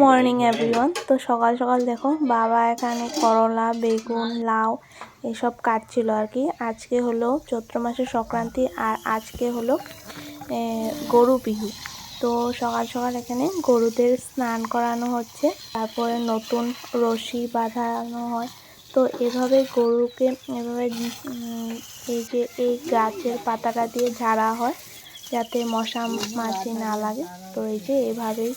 Morning everyone তো সকাল সকাল দেখো, বাবা এখানে করলা, বেগুন, লাউ এসব কাটছিল আর কি। আজকে হলো চৈত্র মাসের সংক্রান্তি আর আজকে হলো গরু বিহু। তো সকাল সকাল এখানে গরুদের স্নান করানো হচ্ছে, তারপরে নতুন রশি বাঁধানো হয়। তো এভাবে গরুকে, এভাবে এই যে এই গাছের পাতাটা দিয়ে ঝাড়া হয়, যাতে মশা, মাছি না লাগে। তো এই যে এভাবেই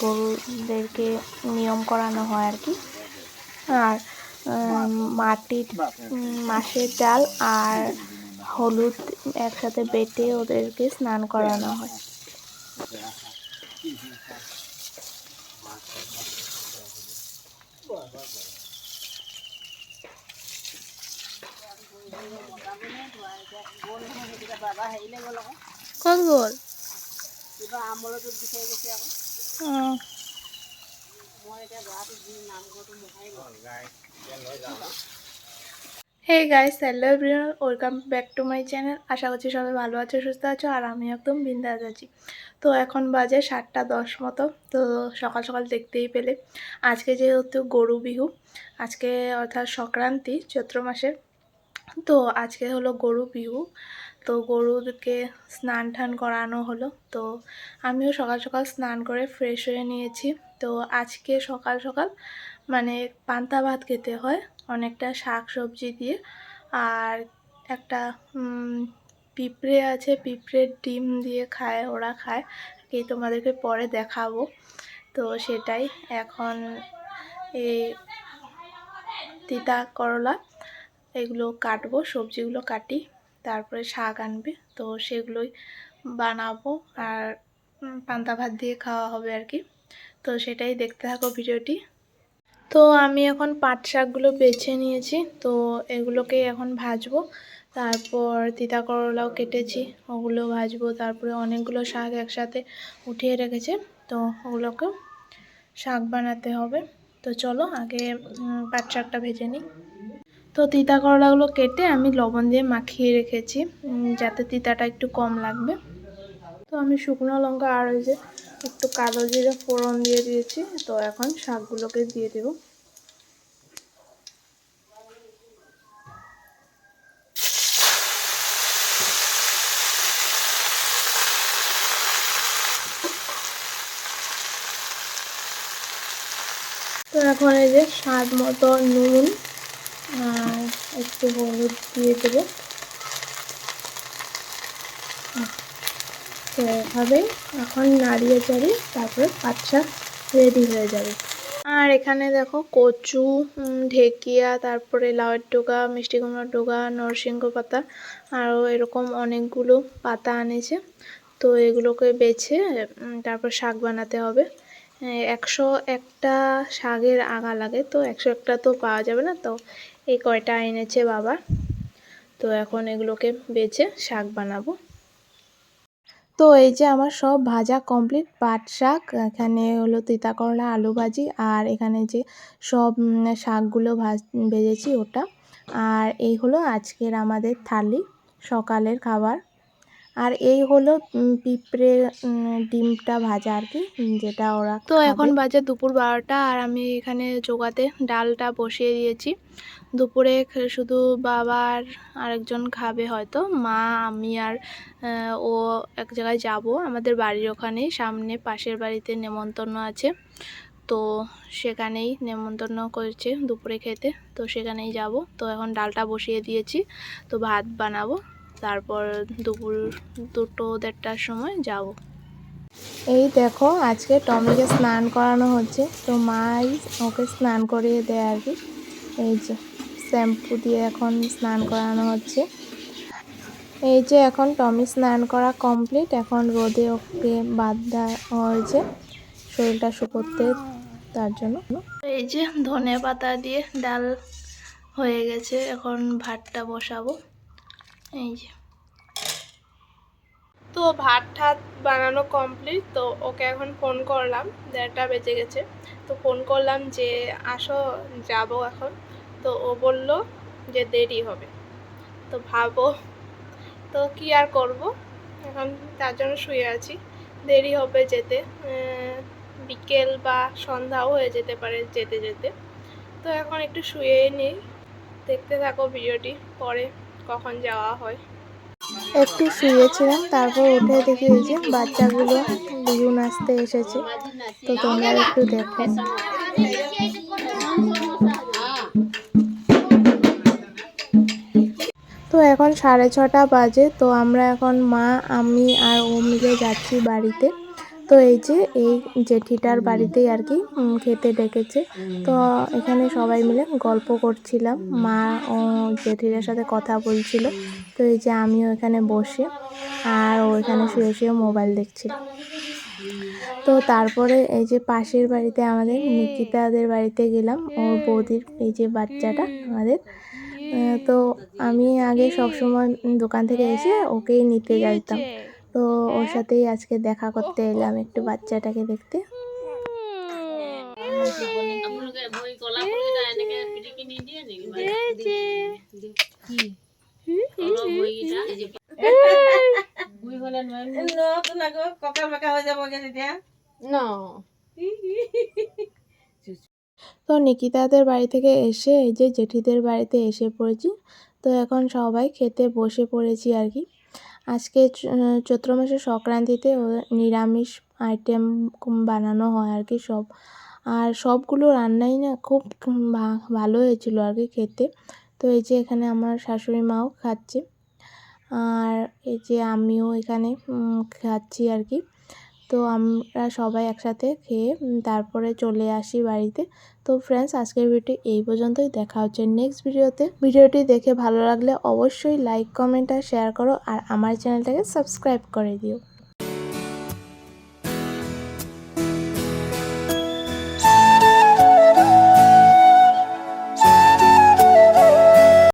গরুদেরকে নিয়ম করানো হয় আর কি। আর মাটির মাসের ডাল আর হলুদ একসাথে বেটে ওদেরকে স্নান করানো হয়। ক'ত গ'ল? অঁ hey guys hello everyone welcome back to my channel আশা করছি সবাই ভালো আছো, সুস্থ আছো, আর আমি একদম বিন্দাস আছি। তো এখন বাজে সাতটা দশ মতো, তো সকাল সকাল দেখতেই পেলে। আজকে যেহেতু গরু বিহু, আজকে অর্থাৎ সংক্রান্তি, চৈত্র মাসে। তো আজকে হলো গরু বিহু। তো গরুকে স্নান টান করানো হলো। তো আমিও সকাল সকাল স্নান করে ফ্রেশ হয়ে নিয়েছি। তো আজকে সকাল সকাল মানে পান্তা ভাত খেতে হয়, অনেকটা শাক সবজি দিয়ে। আর একটা পিঁপড়ে আছে, পিঁপড়ের ডিম দিয়ে খায়, ওরা খায়। এই তোমাদেরকে পরে দেখাবো। তো সেটাই এখন এই তিতা করলা, এগুলো কাটবো, সবজিগুলো কাটি। তারপরে শাক আনবে। তো সেগুলোই বানাবো আর পান্তা ভাত দিয়ে খাওয়া হবে আর কি। তো সেটাই দেখতে থাকো ভিডিওটি। তো আমি এখন পাট শাকগুলো বেছে নিয়েছি। তো এগুলোকে এখন ভাজবো। তারপর তিতা করলাও কেটেছি, ওগুলো ভাজবো। তারপরে অনেকগুলো শাক একসাথে উঠিয়ে রেখেছে। তো ওগুলোকে শাক বানাতে হবে। তো চলো আগে পাট শাকটা ভেজে নিই। তো তিতা করলাগুলো কেটে আমি লবণ দিয়ে মাখিয়ে রেখেছি যাতে তিতাটা একটু কম লাগবে। তো আমি শুকনো লঙ্কা আর ওই যে একটু কালো জিরে ফোড়ন দিয়ে দিয়েছি, তো এখন শাকগুলোকে দিয়ে দেবো। তো এখন এই যে স্বাদ মতো নুন একটু হলুদ দিয়ে দেবো। তো এভাবে এখন নাড়িয়ে চাড়িয়ে তারপরে শাক রেডি হয়ে যাবে। আর এখানে দেখো কচু ঢেকিয়া, তারপরে লাউয়ের ডোকা মিষ্টি কুমড়ার ডোকা নরসিংহ পাতা, আরও এরকম অনেকগুলো পাতা আনেছে। তো এগুলোকে বেছে তারপর শাক বানাতে হবে। একশো একটা শাকের আগা লাগে, তো একশো একটা তো পাওয়া যাবে না, তো এই কয়টা এনেছে বাবা? তো এখন এগুলোকে বেছে শাক বানাবো। তো এই যে আমার সব ভাজা কমপ্লিট পাট শাক, এখানে হলো তিতা করলা আলু ভাজি, আর এখানে যে সব শাকগুলো ভাজ, ভেজেছি ওটা। আর এই হলো আজকের আমাদের থালি, সকালের খাবার। আর এই হলো পিঁপড়ে ডিমটা ভাজা আর কি যেটা ওরা তো এখন বাজে দুপুর বারোটা আর আমি এখানে জোগাতে ডালটা বসিয়ে দিয়েছি। দুপুরে শুধু বাবার আর আরেকজন খাবে হয়তো মা আমি আর ও এক জায়গায় যাব। আমাদের বাড়ির ওখানে সামনে পাশের বাড়িতে নেমন্তন্ন আছে। তো সেখানেই নেমন্তন্ন করেছে দুপুরে খেতে তো সেখানেই যাব। তো এখন ডালটা বসিয়ে দিয়েছি তো ভাত বানাবো। তারপর দুপুর দুটো দেড়টার সময় যাব। এই দেখো আজকে টমিকে স্নান করানো হচ্ছে। তো মাই ওকে স্নান করিয়ে দেয় আর কি। এই যে শ্যাম্পু দিয়ে এখন স্নান করানো হচ্ছে। এই যে এখন টমি স্নান করা কমপ্লিট। এখন রোদে ওকে বাদ দেওয়া হয়েছে। শরীরটা শুকোতে তার জন্য। এই যে ধনে পাতা দিয়ে ডাল হয়ে গেছে। এখন ভাতটা বসাবো। এই যে। তো ভাত ঠাত বানানো কমপ্লিট তো ওকে এখন ফোন করলাম, দেড়টা বেজে গেছে। তো ফোন করলাম যে, আসো, যাব এখন। তো ও বলল যে, দেরি হবে। তো ভাবো, তো কি আর করব? এখন তার জন্য শুয়ে আছি। দেরি হবে যেতে বিকেল বা সন্ধ্যাও হয়ে যেতে পারে যেতে যেতে। তো এখন একটু শুয়ে নিই। দেখতে থাকো ভিডিওটি, পরে কখন যাওয়া হয়? একটু শুয়েছিলাম, তারপর উঠে দেখি এই যে বাচ্চাগুলো বিহু নাচতে এসেছে। তো তোমরা একটু দেখো। তো এখন সাড়ে ছটা বাজে, তো আমরা এখন মা, আমি আর ও মিলে যাচ্ছি বাড়িতে। তো এই যে, এই জেঠিটার বাড়িতেই আর কি খেতে ডেকেছে। তো এখানে সবাই মিলে গল্প করছিলাম। মা ও জেঠিটার সাথে কথা বলছিল। তো এই যে, আমিও এখানে বসে আর ও এখানে শুয়ে শুয়ে মোবাইল দেখছিল। তো তারপরে এই যে, পাশের বাড়িতে আমাদের নিকিতাদের বাড়িতে গেলাম। ওর বৌদির এই যে বাচ্চাটা আমাদের। তো আমি আগে সবসময় দোকান থেকে এসে ওকেই নিতে যাইতাম। তো ওর সাথেই আজকে দেখা করতে এলাম একটু বাচ্চাটাকে দেখতে। তো নিকিতাদের বাড়ি থেকে এসে এই যে জেঠিদের বাড়িতে এসে পড়েছি তো এখন সবাই খেতে বসে পড়েছি আর কি। আজকে চৈত্র মাসের সংক্রান্তিতে নিরামিষ আইটেম বানানো হয় আর কি সব। আর সবগুলো রান্নাই না খুব ভালো হয়েছিল আর কি খেতে। তো এই যে এখানে আমার শাশুড়ি মাও খাচ্ছে। আর এই যে আমিও এখানে খাচ্ছি আর কি। তো আমরা সবাই একসাথে খেয়ে তারপরে চলে আসি বাড়িতে। তো ফ্রেন্ডস আজকের ভিডিওটি এই পর্যন্তই। দেখা হচ্ছে নেক্সট ভিডিওতে ভিডিওটি দেখে ভালো লাগলে অবশ্যই লাইক কমেন্ট আর শেয়ার করো। আর আমার চ্যানেলটাকে সাবস্ক্রাইব করে দিও।